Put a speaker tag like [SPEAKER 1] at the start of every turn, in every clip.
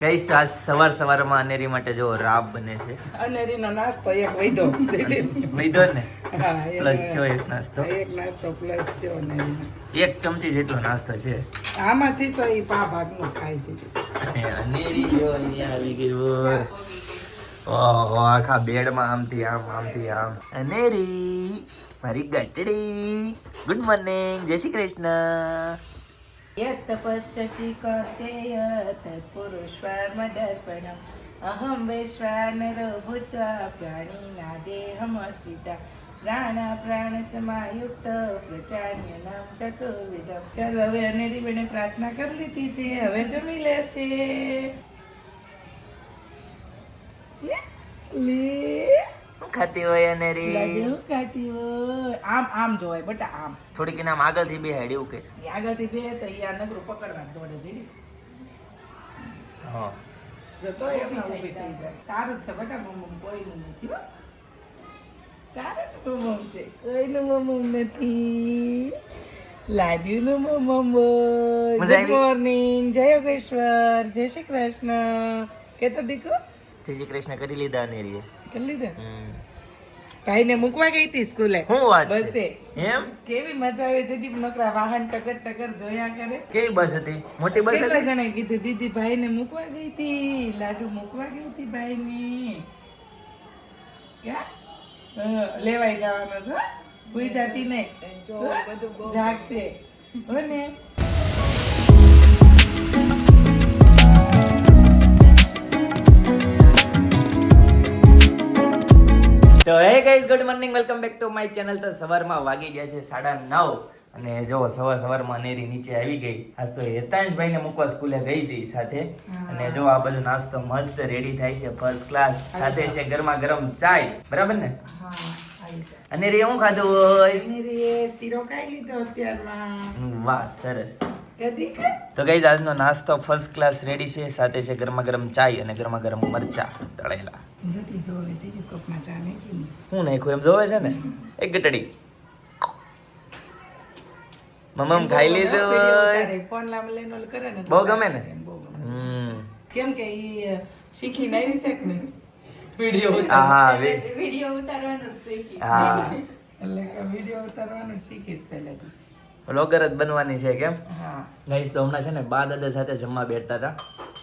[SPEAKER 1] ગઈશ તો આજ સવાર સવારમાં અનેરી માટે જો રાબ બને છે.
[SPEAKER 2] અનેરીનો નાસ્તો એક વૈધો.
[SPEAKER 1] વૈધો ને? પ્લસ જો એક નાસ્તો.
[SPEAKER 2] એક નાસ્તો પ્લસ જો.
[SPEAKER 1] એક ચમચી જેટલો નાસ્તો છે.
[SPEAKER 2] આમાંથી તો એ પા ભાગનો ખાય છે.
[SPEAKER 1] અને અનેરી જો અહીંયા આવી ગઈ ઓહો આખા બેડમાં આમથી આમ આમથી આમ. અનેરી મારી ગટડી. ગુડ મોર્નિંગ જય શ્રી કૃષ્ણ.
[SPEAKER 2] યત પશ્યસી કૌંતેય अहं वैश्वानरो भूत्वा ભૂત્વા પ્રાણીના દેહમસિતા પ્રાણા પ્રાણ પ્રચાર્યનામ ચતુર્વિધમ ચાલ હવે અનેરી બેને પ્રાર્થના કરી લીધી છે હવે જમી લેશે લે,
[SPEAKER 1] ખાતી હોય અનેરી
[SPEAKER 2] લાડુ ખાતી હોય. આમ આમ જોવાય બટા આમ.
[SPEAKER 1] થોડીક એના આગળથી બે હેડ એવું
[SPEAKER 2] કે. આગળથી બે તો અહીંયા નગરું પકડવા દોડે જીરી.
[SPEAKER 1] હા.
[SPEAKER 2] જતો એમના ઊભી થઈ જાય. તારું જ છે બટા મમ્મ કોઈનું નથી હો. તારે જ મમ્મ છે. કોઈનું મમ્મ નથી. લાડ્યુનું મમ્મ ગુડ મોર્નિંગ જય યોગેશ્વર. જય શ્રી કૃષ્ણ. કે તો દીકુ
[SPEAKER 1] જય શ્રી કૃષ્ણ કરી લીધા અનેરીએ
[SPEAKER 2] કરી લીધા. ભાઈને મૂકવા ગઈ હતી સ્કૂલે.
[SPEAKER 1] હું વાત
[SPEAKER 2] બસે.
[SPEAKER 1] એમ?
[SPEAKER 2] કેવી મજા આવે છે દીપ નકરા વાહન ટકર ટકર જોયા કરે?
[SPEAKER 1] કેવી બસ હતી? મોટી બસ હતી?
[SPEAKER 2] જણાએ કીધું દીદી ભાઈને મૂકવા ગઈ હતી. લાડુ મૂકવા ગઈ હતી ભાઈને. ક્યાં? હા, લેવાઈ જવાનો છે ભૂઈ જાતી નહીં જાગશે. હો
[SPEAKER 1] તો hey guys good morning welcome back to my channel તો સવારમાં વાગી ગયા છે સાડા નવ અને જો સવાર સવારમાં નેરી નીચે આવી ગઈ. આજ તો હેતાંશભાઈને મૂકવા સ્કૂલે ગઈ હતી સાથે. અને જો આ બધું નાસ્તો મસ્ત રેડી થાય છે ફર્સ્ટ ક્લાસ સાથે છે ગરમા ગરમ ચાય. બરાબર ને?
[SPEAKER 2] અનેરી
[SPEAKER 1] અને રે હું ખાધું? હોય
[SPEAKER 2] શીરો ખાઈ લીધો અત્યારમાં.
[SPEAKER 1] વાહ સરસ. તો ગઈ આજનો નાસ્તો ફર્સ્ટ ક્લાસ રેડી છે. સાથે છે ગરમા ગરમ ચાય અને ગરમા ગરમ મરચા તળેલા.
[SPEAKER 2] ની
[SPEAKER 1] હું નાખું એમ જોવે છે ને? એક ગટડી. મમ્મ ખાઈ લીધું
[SPEAKER 2] ફોન લામ લઈને કરે ને
[SPEAKER 1] બહુ ગમે ને?
[SPEAKER 2] કેમ કે ઈ શીખીને આવી છે કે નહીં? વીડિયો
[SPEAKER 1] હા
[SPEAKER 3] વીડિયો ઉતારવાનું શીખી.
[SPEAKER 1] હા.
[SPEAKER 2] એટલે કે વીડિયો ઉતારવાનું શીખીશ પહેલેથી.
[SPEAKER 1] વ્લોગર જ બનવાની છે કેમ? ગઈશ તો હમણાં છે ને બા દાદા સાથે જમવા બેઠતા હતા.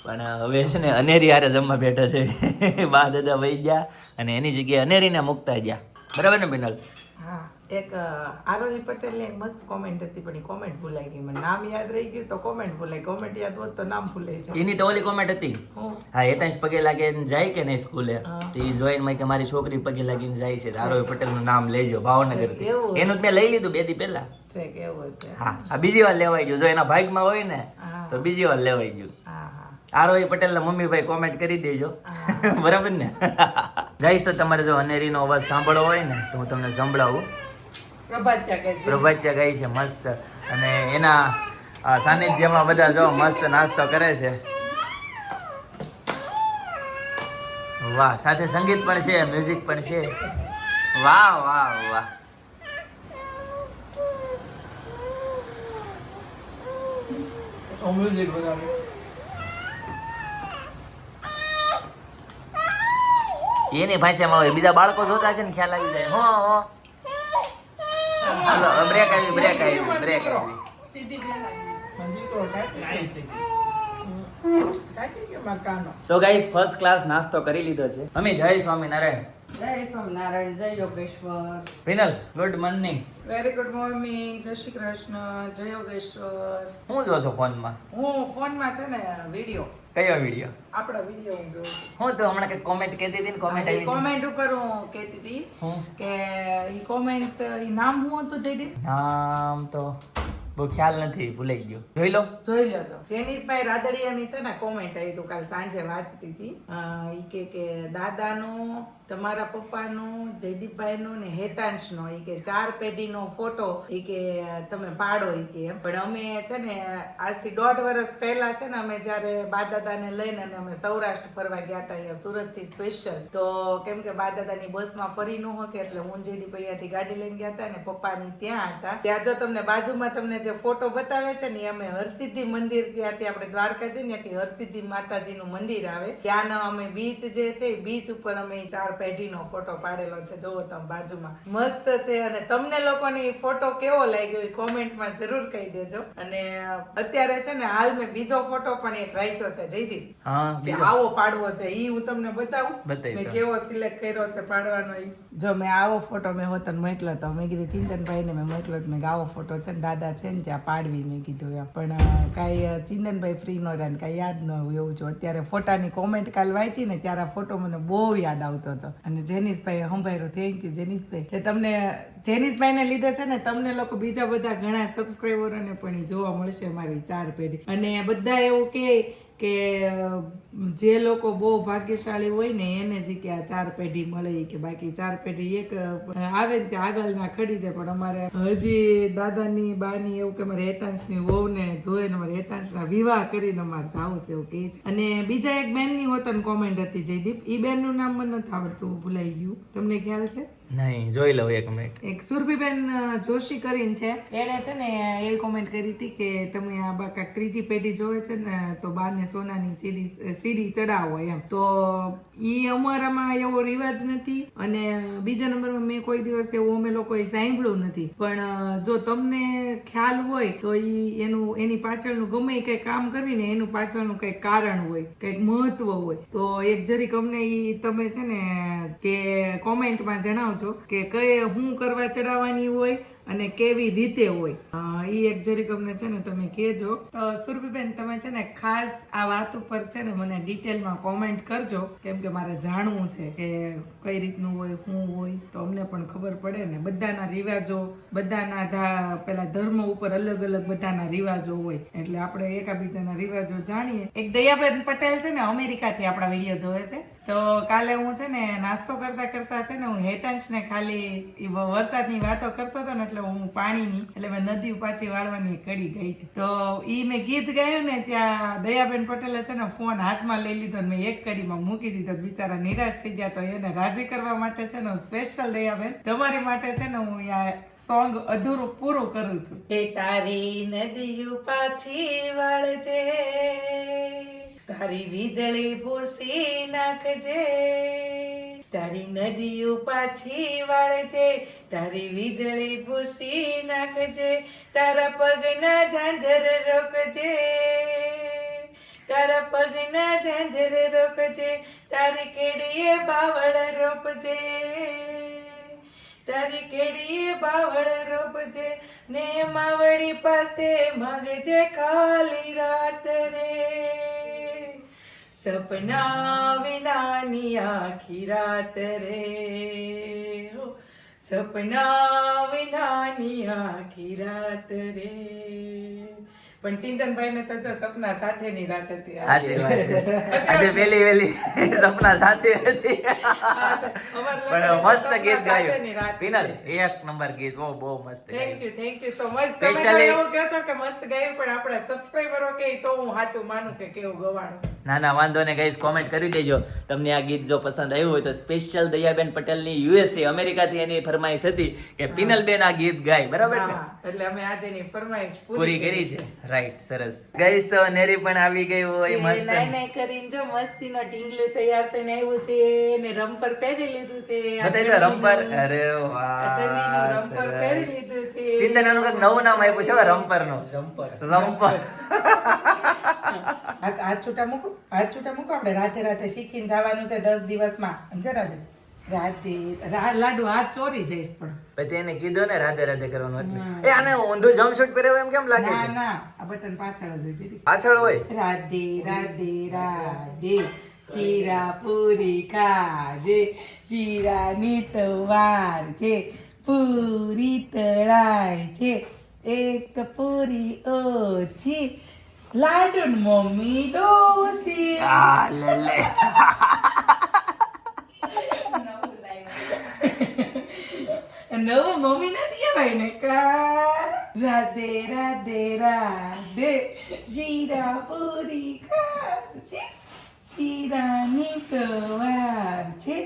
[SPEAKER 1] પણ હવે છે ને અનેરી હારે જમવા બેઠા છે. બા દાદા વહી ગયા અને એની જગ્યાએ અનેરીને મૂકતા ગયા. બરાબર ને બિનલ?
[SPEAKER 2] હા એક આરોહી પટેલની એક મસ્ત કોમેન્ટ હતી પણ એ કોમેન્ટ ભૂલાઈ ગઈ. મને નામ યાદ રહી ગયું તો કોમેન્ટ ભૂલાઈ કોમેન્ટ યાદ હોત તો નામ ભૂલાઈ જાય
[SPEAKER 1] એની તો ઓલી કોમેન્ટ હતી.
[SPEAKER 2] હા?
[SPEAKER 1] હા એતાંશ પગે લાગીને જાય કે નહીં સ્કૂલે? તો એ જોઈને મેં કે મારી છોકરી પગે લાગીને જાય છે. તારો પટેલનું નામ લેજો
[SPEAKER 2] ભાવનગરથી
[SPEAKER 1] એનું મેં લઈ લીધું બે દી પહેલા.
[SPEAKER 2] છે કે એવું
[SPEAKER 1] હા આ બીજી વાર લેવાઈ ગયું. જો એના ભાગમાં હોય ને તો બીજી વાર લેવાઈ ગયું.
[SPEAKER 2] આરોહી પટેલ
[SPEAKER 1] આરોહી પટેલના મમ્મી ભાઈ કોમેન્ટ કરી દેજો. બરાબર ને? ગાઈસ તો તમારે જો અનેરીનો અવાજ સાંભળવો હોય ને તો હું તમને સંભળાવું. પ્રભાત્યા ગાય છે. મસ્ત. અને એના સાનિધ્યમાં બધા જો મસ્ત નાસ્તો કરે છે. વાહ સાથે સંગીત પણ છે મ્યુઝિક પણ છે. વાહ વાહ વાહ.
[SPEAKER 2] મ્યુઝિક
[SPEAKER 1] એની ભાષામાં હોય. બીજા બાળકો જોતા છે ને ખ્યાલ આવી જાય. હો હો. હાલો બ્રેક આવી બ્રેક આવી બ્રેક આવી. તો ગાઈસ ફર્સ્ટ ક્લાસ નાસ્તો કરી લીધો છે. અમે જય સ્વામિનારાયણ.
[SPEAKER 3] જય સ્વામિનારાયણ જય Yogeshwar.
[SPEAKER 1] Vinal good morning
[SPEAKER 2] very good morning જય શ્રી કૃષ્ણ જય યોગેશ્વર.
[SPEAKER 1] હું જોશો ફોનમાં?
[SPEAKER 2] હું ફોનમાં છે ને વીડિયો
[SPEAKER 1] કયો વીડિયો
[SPEAKER 2] આપણો વીડિયો હું જોઉં
[SPEAKER 1] હું તો હમણાં કે કોમેન્ટ કહેતી હતી ને કોમેન્ટ આવી
[SPEAKER 2] કોમેન્ટ ઉપર હું કહેતી હતી કે ઈ કોમેન્ટ ઈ નામ હું હતું જયદીપ?
[SPEAKER 1] નામ તો બહુ ખ્યાલ નથી ભૂલાઈ ગયો. જોઈ લો.
[SPEAKER 2] જોઈ લો તો. જેનીશભાઈ રાદડિયાની છે ને કોમેન્ટ આવી તો કાલ સાંજે વાંચતી હતી. ઈ કે કે દાદાનું તમારા પપ્પાનું, જયદીપભાઈનો ને હેતાંશનો એ કે ચાર પેઢીનો ફોટો એ કે તમે પાડો એ કે પણ અમે છે ને આજથી દોઢ વર્ષ પહેલા છે ને, અમે જ્યારે બાદાદાને લઈને અને અમે સૌરાષ્ટ્ર ફરવા ગયા હતા અહીંયા સુરતથી સ્પેશિયલ, તો કેમ કે બાદાદાની બસમાં ફરી ન હકે એટલે હું જયદીપ અહીંયાથી ગાડી લઈને ગયા હતા ને પપ્પાની ત્યાં હતા. ત્યાં જો તમને બાજુમાં તમને જે ફોટો બતાવે છે ને અમે હરસિદ્ધિ મંદિર ત્યાંથી આપણે દ્વારકા જઈને ને ત્યાંથી હરસિદ્ધિ માતાજીનું મંદિર આવે. ત્યાંનો અમે બીચ જે છે બીચ ઉપર અમે ચાર પેઢીનો ફોટો પાડેલો છે. જોવો તમે બાજુમાં. મસ્ત છે અને તમને લોકોને ઈ ફોટો કેવો લાગ્યો એ કોમેન્ટમાં જરૂર કહી દેજો. અને અત્યારે છે ને હાલ મેં બીજો ફોટો પણ એક રાખ્યો છે જયદીપ. કે આવો પાડવો છે ઈ હું તમને બતાવું. મેં કેવો સિલેક્ટ કર્યો છે પાડવાનો એ જો મેં આવો ફોટો મેં હોતન મોકલો તો. મેં કીધું ચિંતનભાઈને મેં મોકલો મેં આવો ફોટો છે ને દાદા છે ને ત્યાં પાડવી. મેં કીધું એમ. પણ કાંઈ ચિંતનભાઈ ફ્રી નો રહે ને કાંઈ યાદ ન હોય એવું છું અત્યારે ફોટાની કોમેન્ટ કાલ વાંચી ને ત્યારે ફોટો મને બહુ યાદ આવતો હતો. અને જેનિસભાઈ હંભાઈરો થેન્ક યુ જેનિસભાઈ. કે તમને, જેનિસભાઈને લીધે છે ને, તમને લોકો બીજા બધા ઘણા સબસ્ક્રાઈબરોને પણ જોવા મળશે મારી ચાર પેઢી. અને બધા એવું કે કે જે લોકો બહુ ભાગ્યશાળી હોય ને એને જ કે આ ચાર પેઢી મળે કે બાકી ચાર પેઢી એક આવે ને ત્યાં આગળ ના ખડી જાય. પણ અમારે હજી દાદાની બાની એવું કે મારે હેતાંશની વહુને જોઈને મારે હેતાંશના વિવાહ કરીને અમારે જાવું છે એવું કહે છે. અને બીજા એક બેનની હોતન કોમેન્ટ હતી જયદીપ ઈ બેનનું નામ મને નથી આવડતું ભૂલાઈ ગયું. તમને ખ્યાલ છે?
[SPEAKER 1] નહીં જોઈ લઉં એક મિનિટ
[SPEAKER 2] એક સુરભીબેન જોશી કરીને છે. એણે છે ને એવી કોમેન્ટ કરી હતી કે તમે આ બાકા ત્રીજી પેઢી જોવે છે ને તો બાને સોનાની સીડી સીડી ચડાવો એમ. તો એ અમારામાં એવો રિવાજ નથી અને બીજા નંબરમાં મેં કોઈ દિવસ એવું અમે લોકોએ સાંભળ્યું નથી. પણ જો તમને ખ્યાલ હોય, તો એ એનું, એની પાછળનું ગમે કંઈ કામ કરવી ને એનું પાછળનું કંઈક કારણ હોય, કંઈક મહત્વ હોય, તો એક જરીક અમને એ તમે છે ને તે કોમેન્ટમાં જણાવજો કે કઈ, હું કરવા ચડાવવાની હોય અને કેવી રીતે હોય? એ એક જરીક અમને છે ને તમે કહેજો. તો સુરભીબેન, તમે છે ને ખાસ આ વાત ઉપર છે ને મને ડિટેલમાં કોમેન્ટ કરજો, કેમ કે મારે જાણવું છે કે કઈ રીતનું હોય શું હોય, તો અમને પણ ખબર પડે ને. બધાના રિવાજો, બધાના ધા, પેલા ધર્મ ઉપર અલગ અલગ બધાના રિવાજો હોય. એટલે આપણે એકાબીજાના રિવાજો જાણીએ. એક દયાબેન પટેલ છે ને અમેરિકાથી આપણા વીડિયો જોવે છે. તો કાલે હું છે ને નાસ્તો કરતા કરતા છે ને હું હેતાંશને ખાલી વરસાદની વાતો કરતો હતો ને એટલે હું પાણીની, એટલે મેં નદી પાછી વાળવાની કડી ગઈ હતી. તો ઈ મેં ગીત ગાયું ને ત્યાં દયાબેન પટેલે છે ને ફોન હાથમાં લઈ લીધો ને મેં એક કડીમાં મૂકી દીધો. બિચારા નિરાશ થઈ ગયા તો એને રાજી કરવા માટે છે ને સ્પેશિયલ દયાબેન, તમારી માટે છે ને હું સોંગ અધૂરું પૂરું કરું છું. એ તારી નદી પાછી વાળજે. તારી વીજળી ભૂસી નાખજે, તારી નદીઓ પાછી વાળજે, તારી વીજળી ભૂસી નાખજે, તારા પગના ઝાંઝર રોકજે, તારા પગના ઝાંઝર રોકજે, તારી કેડીએ બાવળ રોપજે, તારી કેડીએ બાવળ રોપજે, ને માવડી પાસે માગજે ખાલી રાત રે. સપના વિનાની આખી રાત રે. સપના વિનાની આખી રાત રે. પણ ચિંતનભાઈ ને તો સપના સાથેની રાત હતી
[SPEAKER 1] આજે. પેલી વેલી સપના સાથે હતી. પણ મસ્ત ગીત ગાયું. પિનલ એક નંબર ગીત બહુ બહુ મસ્ત
[SPEAKER 2] thank you thank you so much
[SPEAKER 1] specially
[SPEAKER 2] એવું કહો છો કે મસ્ત ગાયું પણ આપણા સબસ્ક્રાઇબરો કે તો હું સાચું માનું કે કેવું ગવાણું.
[SPEAKER 1] ના ના વાંધો ને ગાઈસ કોમેન્ટ કરી દેજો. તમને આ ગીત જો પસંદ આવ્યું હોય તો સ્પેશિયલ દયાબેન પટેલની યુએસએ અમેરિકાથી એની ફરમાઈશ હતી કે પિનલબેન આ ગીત ગાય બરાબર ને
[SPEAKER 2] એટલે અમે આજે એની ફરમાઈશ
[SPEAKER 1] પૂરી કરી છે. રાઈટ સરસ. ગાઈસ તો નેરી પણ આવી ગઈ હોય મસ્ત.
[SPEAKER 2] નાઈ નાઈ કરીને જો મસ્તીનો ઢીંગલું તૈયાર થઈને આવ્યું છે ને રમપર પહેરી લીધું છે
[SPEAKER 1] બતાવી રંપર અરે વાહ
[SPEAKER 2] રંપર પહેરી લીધું છે.
[SPEAKER 1] ચિંતન કંઈક નવું નામ આપ્યું છે રંપરનું રંપર
[SPEAKER 2] હાથ હાથ છૂટા મૂકો? હાથ છૂટા મૂકો? આપણે રાતે રાતે શીખીને જવાનું છે દસ દિવસમાં. સમજે રાધે રાતે લાડુ હાથ ચોરી જઈશ પણ.
[SPEAKER 1] પછી એને કીધું ને રાધે રાધે કરવાનું એટલે. એ આને ઊંધું જમશૂટ પહેર્યો એમ કેમ લાગે છે?
[SPEAKER 2] ના આ બટન પાછળ જ હોય
[SPEAKER 1] પાછળ હોય?
[SPEAKER 2] રાધે રાધે રાધે શીરા પૂરી ખાજે શીરાની તો વાર છે પૂરી તળાય છે એક પૂરી ઓછી લાડુ મમ્મી ડોસી.
[SPEAKER 1] આ લે લે.
[SPEAKER 2] નવું મમ્મી નથી કહેવાય ને કા રાધે રાધે રાધે. શીરા પૂરી ખાજે શીરાની તવાર છે.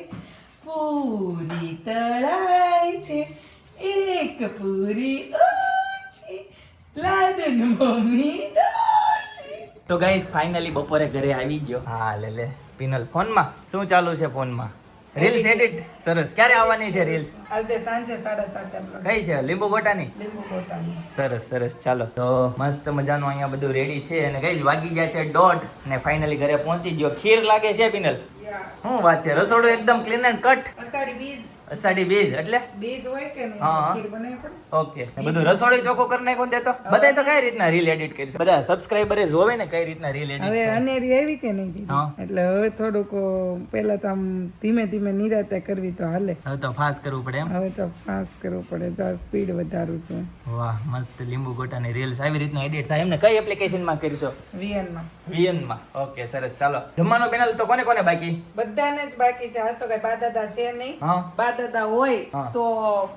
[SPEAKER 2] પૂરી તળાય છે. એક પૂરી ઓછી લા
[SPEAKER 1] ગાઈસ ફાઇનલી બપોરે ઘરે આવી ગયો. હા લે લે. પિનલ ફોનમાં? શું ચાલુ છે ફોનમાં? રીલ્સ એડિટ સરસ. ક્યારે આવવાની છે રીલ્સ
[SPEAKER 2] આજે સાંજે સાડા સાત
[SPEAKER 1] કઈ છે? લીંબુ ગોટાની?
[SPEAKER 2] લીંબુ કોટાની
[SPEAKER 1] સરસ સરસ. ચાલો. તો મસ્ત મજાનું અહીંયા બધું રેડી છે અને ગઈ વાગી જશે છે દોઢ ને ફાઇનલી ઘરે પહોંચી ગયો. ખીર લાગે છે પિનલ? શું વાત છે? રસોડું એકદમ ક્લીન એન્ડ કટ
[SPEAKER 2] અસાડી બીજ.
[SPEAKER 1] અષાઢી બીજ એટલે?
[SPEAKER 2] બીજ હોય કે નહીં?
[SPEAKER 1] ઓકે. બધું રસોડી ચોખ્ખું કરી નાખો દેતો બધાય તો કઈ રીતના રીલ એડિટ કરી બધા સબસ્ક્રાઇબરે જોવે ને કઈ રીતના રીલ એડિટ
[SPEAKER 2] હવે અનેરી આવી કે નહીં? એટલે હવે થોડુંક પેલા પહેલા તો આમ ધીમે ધીમે નિરાતે કરવી તો હાલે.
[SPEAKER 1] હવે તો ફાસ્ટ કરવું પડે એમ?
[SPEAKER 2] હવે તો ફાસ્ટ કરવું પડે. જો સ્પીડ વધારું છું.
[SPEAKER 1] વાહ મસ્ત લીંબુ ગોટાની રીલ્સ આવી રીતના એડિટ થાય. એમને કઈ એપ્લિકેશનમાં કરશો? વીએનમાં વીએનમાં ઓકે સરસ. ચાલો. જમવાનો પેનલ તો કોને કોને બાકી?
[SPEAKER 2] બધાને જ બાકી છે. આજ તો કઈ બા દાદા છે નહીં.
[SPEAKER 1] હા.
[SPEAKER 2] બા દાદા હોય તો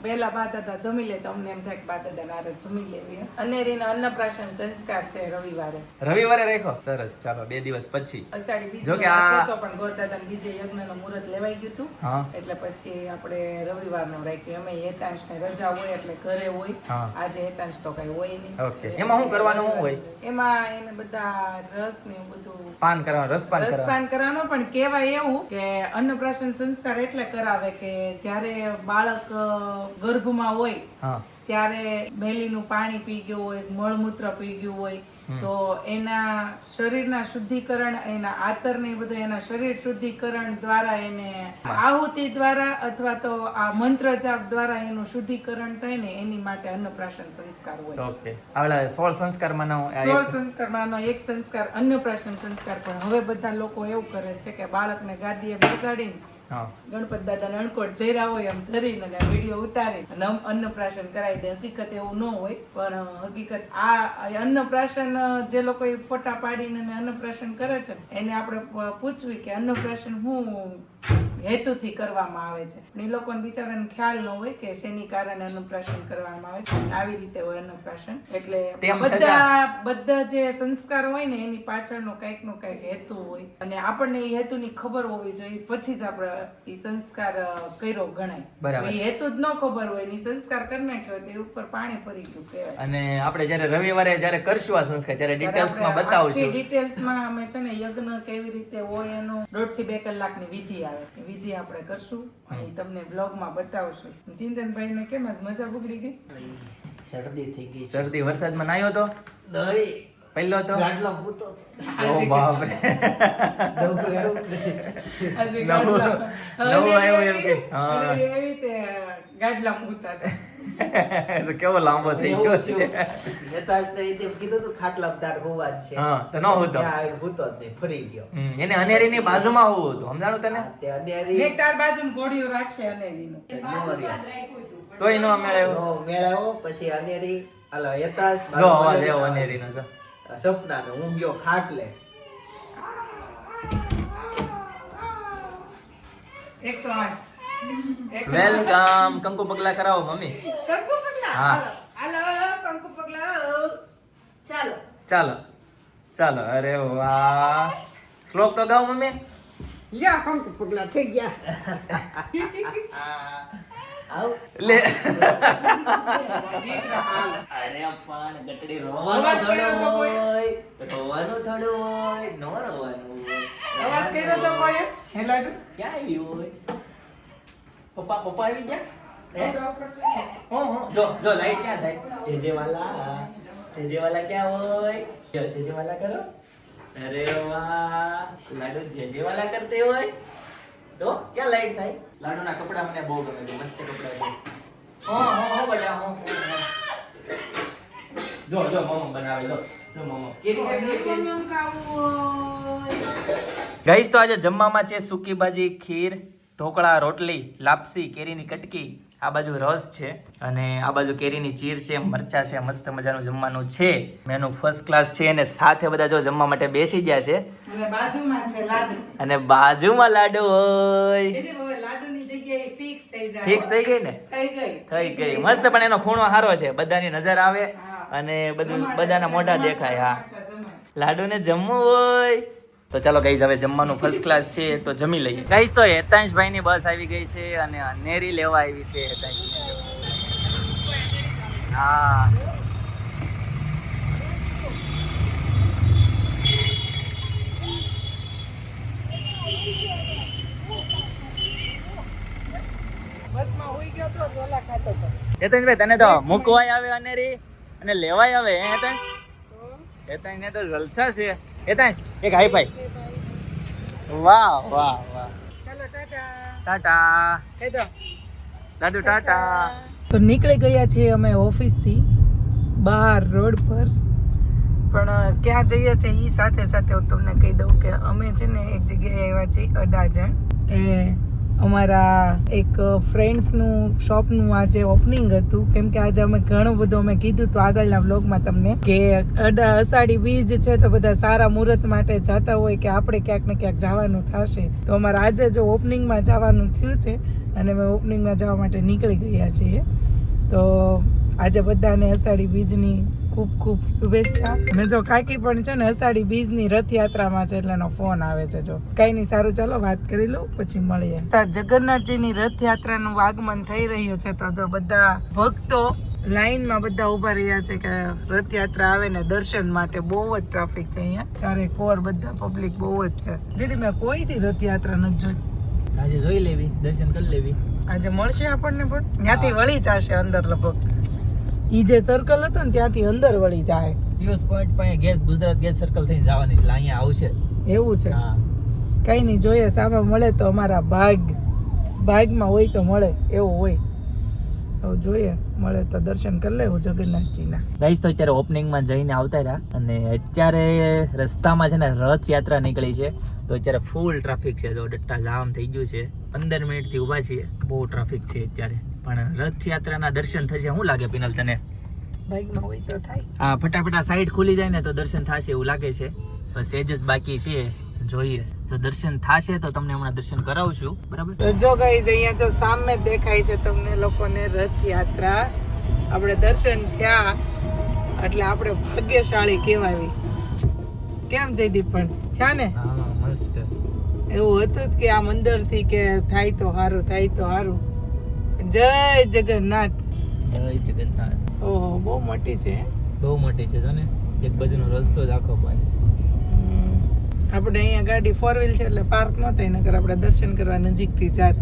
[SPEAKER 2] પેલા બા દાદા જમી લે તો અમને એમ થાય કે બા દાદા નારે જમી લેવી. અનેરીના અન્નપ્રાશન સંસ્કાર છે રવિવારે.
[SPEAKER 1] રવિવારે રાખ્યો સરસ. ચાલો બે દિવસ પછી.
[SPEAKER 2] અષાઢી બીજ
[SPEAKER 1] જો કે આ-
[SPEAKER 2] તો પણ ગોરદાદાને બીજે યજ્ઞનું મુહૂર્ત લેવાઈ ગયું હતું. એટલે પછી આપણે રવિવારનું રાખ્યું. અમે હેતાંશ ને રજા હોય એટલે ઘરે હોય. આજે હેતાંશ તો કઈ હોય નહીં.
[SPEAKER 1] ઓકે. એમાં શું કરવાનું હોય?
[SPEAKER 2] એમાં એને બધા રસ ને બધું
[SPEAKER 1] પાન કરવાનું રસપાન કરવાનું.
[SPEAKER 2] રસપાન કરવાનું પણ કહેવાય એવું કે અન્નપ્રાશન સંસ્કાર એટલે કરાવે કે જ્યારે બાળક ગર્ભમાં હોય ત્યારે મેલીનું પાણી પી ગયું હોય મળમૂત્ર પી ગયું હોય તો એના શરીરના શુદ્ધિકરણ એના આતર ને બધું એના શરીર શુદ્ધિકરણ દ્વારા એને આહુતિ દ્વારા અથવા તો આ મંત્ર જાપ દ્વારા એનું શુદ્ધિકરણ થાય ને એની માટે અન્નપ્રાશન સંસ્કાર હોય.
[SPEAKER 1] ઓકે. આવડા સોળ સંસ્કારમાં
[SPEAKER 2] સોળ સંસ્કારમાંનો એક સંસ્કાર અન્નપ્રાશન સંસ્કાર. પણ હવે બધા લોકો એવું કરે છે કે બાળકને ગાદીએ બેસાડીને ગણપત દાદાને અણકોટ ધેરા હોય એમ ધરીને અને વીડિયો ઉતારી. અને અન્નપ્રાશન કરાવી દે. હકીકત એવું ન હોય, પણ હકીકત આ અન્નપ્રાશન જે લોકો ફોટા પાડીને અને અન્નપ્રાશન કરે છે, એને આપણે પૂછવી કે અન્નપ્રાશન શું હેતુથી કરવામાં આવે છે. એ લોકોને બિચારાને ખ્યાલ ન હોય કે શેની કારણે અન્નપ્રાશન કરવામાં આવે છે. આવી રીતે હોય અન્નપ્રાશન એટલે બધા બધા જે સંસ્કાર હોય ને એની પાછળનો કંઈક નો કંઈક હેતુ હોય. અને આપણને એ હેતુની ખબર હોવી જોઈએ. પછી જ આપણે એ સંસ્કાર કર્યો ગણાય. એ હેતુ જ ન ખબર હોય ને સંસ્કાર કરી નાખ્યો તે એ ઉપર પાણી ફરી ગયું કહેવાય.
[SPEAKER 1] અને આપણે જ્યારે રવિવારે જ્યારે કરશું આ સંસ્કાર ત્યારે ડિટેલ્સમાં બતાવશું.
[SPEAKER 2] ડિટેલ્સમાં અમે છે ને યજ્ઞ કેવી રીતે હોય એનો દોઢથી બે કલાકની વિધિ આવે વિધિ આપણે કરશું અને તમને બ્લોગમાં બતાવશું. ચિંતનભાઈને કેમ આજ મજા બગડી ગઈ?
[SPEAKER 4] શરદી થઈ ગઈ
[SPEAKER 1] શરદી વરસાદમાં નાયો તો?
[SPEAKER 4] દહીં.
[SPEAKER 1] પહેલો તો?
[SPEAKER 4] ગાડલો પૂતો.
[SPEAKER 1] ઓ બાપ રે નવો આવ્યું એમ કે, હા.
[SPEAKER 2] એવી રીતે ગાડલા મૂતા હતા.
[SPEAKER 1] તો કેવો લાંબો થઈ ગયો છે.
[SPEAKER 4] નેતાજ તો એથી કીધું તું ખાટલા તાર હોવા જ છે.
[SPEAKER 1] હા, તો ન હોતો.
[SPEAKER 4] હોતો ભૂતો જ નહીં ફરી ગયો.
[SPEAKER 1] એને એને અનેરીની બાજુમાં હોવું હતું સમજાણું તને?
[SPEAKER 4] તે અનેરી
[SPEAKER 2] એક તાર બાજુમાં ઘોડીઓ રાખશે અનેરીનું.
[SPEAKER 1] તોય નો આવ્યો
[SPEAKER 4] નો મેળ આવ્યો પછી અનેરી અલા યથાર્થ
[SPEAKER 1] જો અવાજ એવો અનેરી નો જો
[SPEAKER 4] સપનાનો હું ગયો ખાટલે.
[SPEAKER 1] વેલકમ. કંકુ પગલા કરાવો મમ્મી.
[SPEAKER 2] કંકુ પગલા?
[SPEAKER 1] હા.
[SPEAKER 2] હાલો, કંકુ પગલા. ચાલો.
[SPEAKER 1] ચાલો. ચાલો અરે વાહ. શ્લોક તો ગાઓ મમ્મી.
[SPEAKER 2] લ્યા કંકુ પગલા થઈ ગયા.
[SPEAKER 1] લે. અરે પણ ગટડી રોવાનું થોડું હોય. રોવાનું થોડું હોય નો રોવાનું હોય.
[SPEAKER 2] અવાજ કર્યો તો કોઈએ? હે લાડુ?
[SPEAKER 1] ક્યાં આવ્યું હોય? પપ્પા પપ્પા આવી ગયા? હે? હો, હો. જો જો લાઈટ ક્યાં થાય? જે જે વાલા જે જે વાલા ક્યાં હોય? જો જે જે વાલા કરો. અરે વાહ. લાડુ જે જે વાલા કરતે હોય. તો ક્યાં લાઈટ થાય? લાડુના કપડા મને બહુ ગમે છે મસ્ત કપડા છે. હો હો હો બટા હો. જો જો મમ્મ બનાવે જો જો મમ્મા ગાઈસ તો આજે જમવામાં છે સૂકી ભાજી ખીર ઢોકળા રોટલી લાપસી કેરીની કટકી આ બાજુ રસ છે અને આ બાજુ કેરીની ચીર છે મરચા છે મસ્ત મજાનું જમવાનું છે. મેનુ ફર્સ્ટ ક્લાસ છે અને સાથે બધા જો જમવા માટે બેસી ગયા છે.
[SPEAKER 2] અને બાજુમાં લાડુ.
[SPEAKER 1] હોય.
[SPEAKER 2] ફિક્સ થઈ
[SPEAKER 1] ગઈ ને?
[SPEAKER 2] થઈ ગઈ.
[SPEAKER 1] મસ્ત પણ એનો ખૂણો સારો છે. બધાની નજર આવે અને બધું બધાના મોઢા દેખાય હા. લાડુને જમવું હોય. તો ચાલો ગાઈઝ હવે જમવાનું ફર્સ્ટ ક્લાસ છે, તો જમી લઈએ. ગાઈઝ તો હેતાંશભાઈ ની બસ આવી ગઈ છે અને અનેરી લેવા આવી છે હેતાંશને હા. તને તો મૂકવાય આવે અનેરી અને લેવાય આવે હેતંશ હેતંશ? ને તો જલસા છે. હેતંશ એક હાઈ ફાઈ વાહ વાહ વાહ.
[SPEAKER 2] ચાલો ટાટા.
[SPEAKER 1] ટાટા.
[SPEAKER 2] કહી દો.
[SPEAKER 1] દાદુ ટાટા.
[SPEAKER 2] તો નીકળી ગયા છીએ અમે ઓફિસથી બહાર રોડ પર. પણ ક્યાં જઈએ છીએ એ સાથે સાથે હું તમને કહી દઉં કે અમે છે ને એક જગ્યાએ આવ્યા છીએ અડાજણ કે અમારા એક ફ્રેન્ડ્સનું શોપનું આજે ઓપનિંગ હતું. કેમ કે આજે અમે ઘણું બધું અમે કીધું હતું આગળના વ્લોગમાં તમને કે અષાઢી બીજ છે તો બધા સારા મુહૂર્ત માટે જતા હોય કે આપણે ક્યાંક ને ક્યાંક જવાનું થશે. તો અમારે આજે જો ઓપનિંગમાં જવાનું થયું છે અને અમે ઓપનિંગમાં જવા માટે નીકળી ગયા છીએ. તો આજે બધાને અષાઢી બીજની ખૂબ ખૂબ શુભેચ્છા. અને જો કાકી પણ છે ને અષાઢી બીજની રથયાત્રામાં છે એટલે એનો ફોન આવે છે જો. કાંઈ નહીં સારું ચાલો વાત કરી લઉં પછી મળીએ. તો જગન્નાથજીની રથયાત્રાનું આગમન થઈ રહ્યું છે તો જો બધા ભક્તો લાઈનમાં બધા ઊભા રહ્યા છે કે રથયાત્રા આવે ને દર્શન માટે બહુ જ ટ્રાફિક છે અહીંયા. ચારે કોર બધા પબ્લિક બહુ જ છે. દીદી મેં કોઈથી રથયાત્રા નથી જોઈ?
[SPEAKER 1] આજે જોઈ લેવી દર્શન કરી લેવી.
[SPEAKER 2] આજે મળશે આપણને પણ? ત્યાંથી વળી જશે અંદર લગભગ. ઈ જે સર્કલ હતો ને ત્યાંથી અંદર વળી જાય.
[SPEAKER 1] પિયુષ પોઈન્ટ પાસે ગેસ ગુજરાત ગેસ સર્કલ થઈને જવાની છે એટલે અહીંયા આવશે.
[SPEAKER 2] એવું છે.
[SPEAKER 1] હા.
[SPEAKER 2] કઈ નહીં જોઈએ સામે મળે તો અમારા ભાગ. ભાગમાં હોય તો મળે એવું હોય. તો જોઈએ મળે તો દર્શન કરી લેવું જગન્નાથજીના.
[SPEAKER 1] ગાઈસ તો અત્યારે ઓપનિંગમાં જઈને આવતા રહ્યા અને અત્યારે રસ્તામાં છે ને રથયાત્રા નીકળી છે. તો અત્યારે ફૂલ ટ્રાફિક છે તો ડટ્ટા જામ થઈ ગયું છે. પંદર મિનિટથી ઊભા છીએ બહુ ટ્રાફિક છે અત્યારે. પણ રથયાત્રાના દર્શન થશે શું લાગે પિનલ તને?
[SPEAKER 2] ભાગમાં હોય તો થાય.
[SPEAKER 1] હા ફટાફટા સાઈડ ખુલી જાય ને તો દર્શન થશે એવું લાગે છે. બસ એ જ બાકી છે જોઈએ. તો દર્શન થશે તો તમને હમણાં દર્શન કરાવશું બરાબર?
[SPEAKER 2] તો જો ગઈ અહીંયા જો સામે દેખાય છે તમને લોકોને રથયાત્રા. આપણે દર્શન થયા. એટલે આપણે ભાગ્યશાળી કહેવાય કેમ જયદીપ પણ? થયા ને?
[SPEAKER 1] હા મસ્ત.
[SPEAKER 2] એવું હતું કે આ મંદિરથી કે થાય તો સારું થાય તો સારું. જય જગન્નાથ.
[SPEAKER 1] જય જગન્નાથ.
[SPEAKER 2] ઓહો બહુ મોટી છે
[SPEAKER 1] બહુ મોટી છે ને. એક બાજુનો રસ્તો જ આખો બંધ છે.
[SPEAKER 2] આપણે અહીંયા ગાડી ફોર વ્હીલ છે એટલે પાર્ક ન થાય નકર આપણે દર્શન કરવા નજીકથી જાત.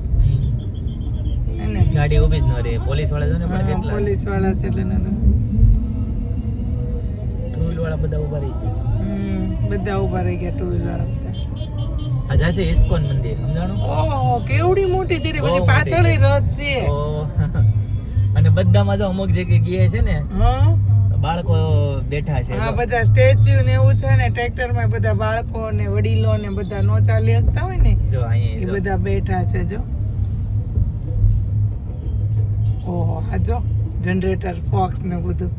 [SPEAKER 2] ને?
[SPEAKER 1] ગાડી ઊભી જ ન રહે. પોલીસવાળા છે ને પણ કેટલા.
[SPEAKER 2] પોલીસવાળા છે એટલે ના
[SPEAKER 1] ટુ વ્હીલ વાળા બધા ઊભા રહી ગયા.
[SPEAKER 2] બધા ઊભા રહી ગયા ટુ વ્હીલ વાળા.
[SPEAKER 1] આ જાશે ઇસ્કોન મંદિર સમજાણું?
[SPEAKER 2] ઓહો કેવડી મોટી છે પછી પાછળ રથ છે.
[SPEAKER 1] અને બધામાં જો અમુક જગ્યાએ ગયા છે ને
[SPEAKER 2] હા?
[SPEAKER 1] બાળકો બેઠા છે
[SPEAKER 2] હા બધા સ્ટેચ્યુ ને એવું છે ને ટ્રેક્ટરમાં બધા બાળકો ને વડીલો ને બધા નો ચાલી શકતા હોય ને
[SPEAKER 1] જો
[SPEAKER 2] એ
[SPEAKER 1] અહીંયા જો.
[SPEAKER 2] બધા બેઠા છે જો. ઓહો આ જો. જનરેટર ફોક્સ ને બધું.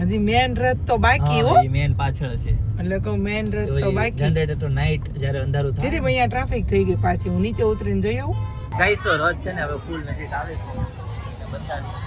[SPEAKER 2] હજી મેન રથ તો બાકી હો
[SPEAKER 1] મેન પાછળ છે.
[SPEAKER 2] એટલે કહું મેન રથ તો બાકી.
[SPEAKER 1] જનરેટર તો નાઈટ જ્યારે અંધારું થાય.
[SPEAKER 2] જીરી અહીંયા ટ્રાફિક થઈ ગઈ પાછી. હું નીચે ઉતરીને જઈ આવું.
[SPEAKER 1] ગાઈસ તો રથ છે ને હવે ફૂલ નજીક આવે છે. બતાવીશ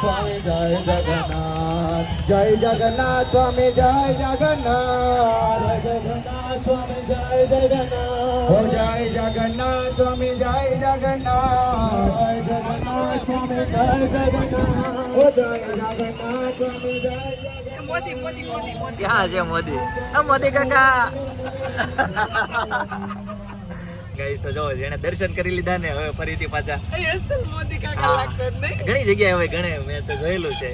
[SPEAKER 5] સ્વામી જય જગન્નાથ. જય જગન્નાથ સ્વામી જય જગન્નાથ. જગન્નાથ સ્વામી જય જગન્નાથ. ઓ જય જગન્નાથ સ્વામી જય જગન્નાથ. જય જગન્નાથ સ્વામી જય જગન્નાથ. ઓ જય જગન્નાથ સ્વામી જય જગન્નાથ.
[SPEAKER 2] મોદી મોદી મોદી મોદી.
[SPEAKER 1] હા છે મોદી? મોદી કાકા. ગાઈસ તો જો જેને દર્શન કરી લીધા ને હવે ફરીથી પાછા.
[SPEAKER 2] અસલ મોદી કાકા લાગતો જ
[SPEAKER 1] ઘણી જગ્યાએ હવે ઘણે મેં તો જોયેલું છે.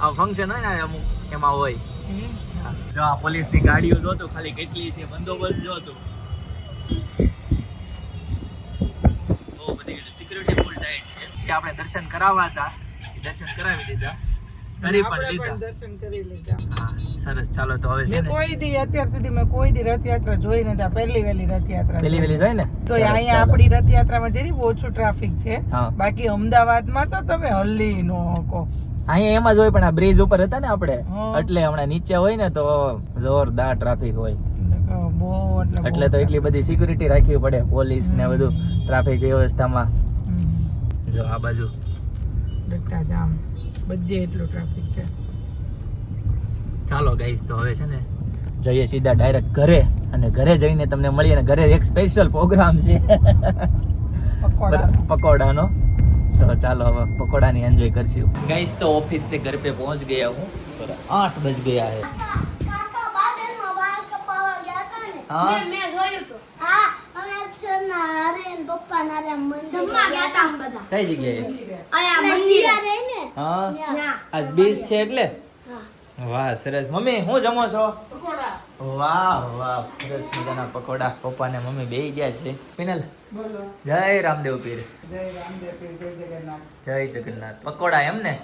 [SPEAKER 1] આ ફંક્શન હોય ને અમુક એમાં હોય. જો આ પોલીસની ગાડીઓ જોતો ખાલી કેટલી છે બંદોબસ્ત જોતો બહુ બધી સિક્યુરિટી ફૂલ ટાઈટ છે. જે આપણે દર્શન કરાવવા હતા. દર્શન કરાવી દીધા. કરી પણ લીધા.
[SPEAKER 2] દર્શન કરી લીધા.
[SPEAKER 1] સરસ. ચાલો તો હવે
[SPEAKER 2] મેં કોઈ દી અત્યાર સુધી મેં કોઈ દી રથયાત્રા જોઈ નથી. પહેલી વહેલી રથયાત્રા પહેલી.
[SPEAKER 1] વેલી જોઈ. ને?
[SPEAKER 2] તો અહીંયા આપણી રથયાત્રામાં જેથી બહુ ઓછું ટ્રાફિક છે બાકી અમદાવાદમાં તો તમે હલ્લી નો હકો.
[SPEAKER 1] અહીંયા એમાં જ હોય પણ આ બ્રિજ ઉપર હતા ને આપણે એટલે હમણાં નીચે હોય ને તો જોરદાર ટ્રાફિક હોય.
[SPEAKER 2] એટલે
[SPEAKER 1] તો એટલી બધી સિક્યુરિટી રાખવી પડે પોલીસ ને બધું ટ્રાફિક વ્યવસ્થામાં. જો આ બાજુ.
[SPEAKER 2] ડટ્ટા જામ. બધે એટલો ટ્રાફિક છે.
[SPEAKER 1] ચાલો ગાઈસ તો હવે છે ને જઈએ સીધા ડાયરેક્ટ ઘરે અને ઘરે જઈને તમને મળીએ અને ઘરે એક સ્પેશિયલ પ્રોગ્રામ છે. પકોડાનો. તો ચાલો હવે પકોડાની એન્જોય કરશું. ગાઈસ તો ઓફિસથી ઘર પે પહોંચ
[SPEAKER 6] ગયા હું. આઠ બજ ગયા છે.
[SPEAKER 1] હા?
[SPEAKER 6] મેં જોયું તો હા. ને પપ્પાના હારે મંદિર જમવા ગયા હતા બધા.
[SPEAKER 1] કઈ જગ્યાએ?
[SPEAKER 6] આયા મંદિર. રહી ને
[SPEAKER 1] હા. આજ બીજ છે એટલે? વાહ સરસ. મમ્મી હું જમો છો? વાહ વાહ. સરસ મજાના પકોડા. પપ્પા ને મમ્મી બે ગયા છે. પિનલ જય રામદેવ પીર.
[SPEAKER 2] જય રામદેવ પીર, જય જગન્નાથ.
[SPEAKER 1] જય જગન્નાથ. પકોડા એમ ને?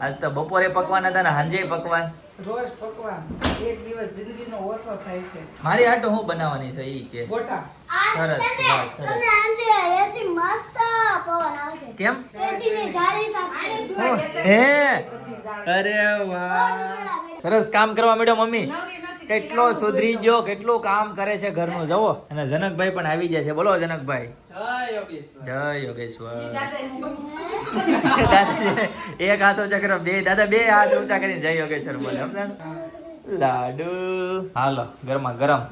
[SPEAKER 1] આજ તો બપોરે પકવાન હતા ને સાંજે પકવાન.
[SPEAKER 2] રોજ પકવાન. એક દિવસ જિંદગીનો ઓછો થાય છે.
[SPEAKER 1] મારી આટો હું બનાવવાની છે ઈ કે.
[SPEAKER 2] ગોટા.
[SPEAKER 1] સરસ, વાહ, સરસ.
[SPEAKER 6] તમને આંજે એસી મસ્ત પવન આવશે.
[SPEAKER 1] કેમ?
[SPEAKER 6] એસી ની જાળી સાફ
[SPEAKER 1] હે? અરે વાહ. સરસ કામ કરવા મેડમ મમ્મી. કેટલો સુધરી ગયો કેટલું કામ કરે છે ઘરનું? જવો અને જનકભાઈ પણ આવી જાય છે. બોલો જનકભાઈ. જય યોગેશ્વર. એક હાથ ઊંચા કરો બે. દાદા બે હાથ ઊંચા કરીને જય યોગેશ્વર બોલે. સમજાણ? લાડુ. હાલો ગરમા ગરમ.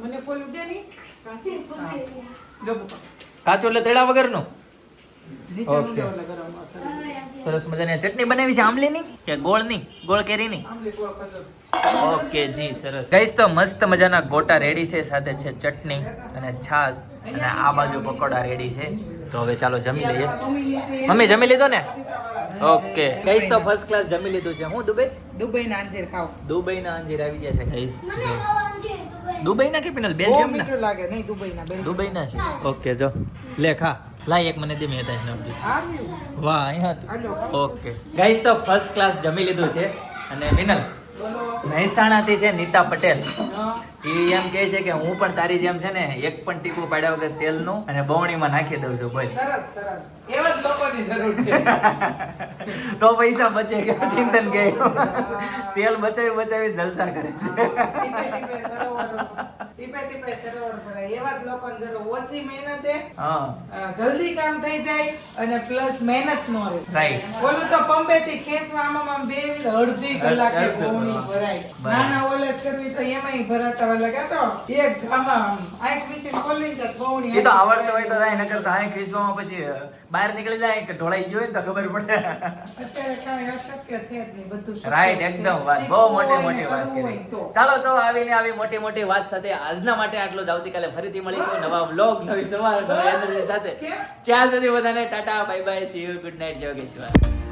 [SPEAKER 1] કાચું એટલે તેડા વગરનું? ઓકે. સરસ મજાની ચટણી બનાવી છે આમલીની કે ગોળની ગોળ કેરીની. ઓકે જી સરસ. ગઈસ તો મસ્ત મજાના ગોટા રેડી છે સાથે છે ચટણી અને છાશ અને આ બાજુ પકોડા રેડી છે. તો હવે ચાલો જમી લઈએ. મમ્મી જમી લીધો ને? ઓકે કઈશ તો ફર્સ્ટ ક્લાસ જમી લીધું છે. હું દુબઈ?
[SPEAKER 2] દુબઈના અંજીર ખાવ
[SPEAKER 1] દુબઈના અંજીર આવી ગયા છે કઈશ
[SPEAKER 6] મને દુબઈ
[SPEAKER 1] દુબઈના. કે પિનલ બેલ્જિયમ ના
[SPEAKER 2] લાગે નહીં દુબઈના દુબઈ
[SPEAKER 1] ના છે. ઓકે જો. લે ખા. લાય એક મને દે મેં તારી નાખજો વાહ અહીંયા હતું. ઓકે. ગાઈસ તો ફર્સ્ટ ક્લાસ જમી લીધું છે. અને
[SPEAKER 2] વિનલ
[SPEAKER 1] મહેસાણાથી છે નીતા પટેલ. એ એમ કહે છે કે હું પણ તારી જેમ છે ને એક પણ ટીપું પાડ્યા વગર તેલનું અને બવણીમાં નાખી દઉં છું ભાઈ
[SPEAKER 2] સરસ સરસ. એવા જ લોકોની જરૂર છે.
[SPEAKER 1] તો પૈસા બચે કે ચિંતન કે તેલ બચાવી બચાવી જલસા કરે છે.
[SPEAKER 2] ટીપે ટીપે સરોવર. ભરાય. એવા જ લોકોની જરૂર. ઓછી મહેનતે
[SPEAKER 1] હા.
[SPEAKER 2] જલ્દી કામ થઈ જાય અને પ્લસ મહેનત નો રહે.
[SPEAKER 1] રાઈટ
[SPEAKER 2] ઓલું તો પંપે થી ખેંચવા આમ આમ બે અડધી કલાકે ભરાય. નાના ઓલે કરવી તો એમાંય ભરાતા એક આંખ ખોલી
[SPEAKER 1] એ તો આવડતો હોય તો થાય નકર તો ખીસવામાં પછી બહાર નીકળી જાય કે ઢોળાઈ ગયો તો ખબર પડે.
[SPEAKER 2] અત્યારે કાંઈ અશક્ય છે જ નહીં બધું
[SPEAKER 1] રાઈટ એકદમ વાત બહુ મોટી મોટી વાત કરી. ચાલો તો આવીને આવી મોટી મોટી વાત સાથે આજના માટે આટલું જ. આવતીકાલે ફરીથી મળીશું નવા વ્લોગ નવી સવાર નવી એનર્જી સાથે? ત્યાં સુધી બધાને tata bye bye see you good night જય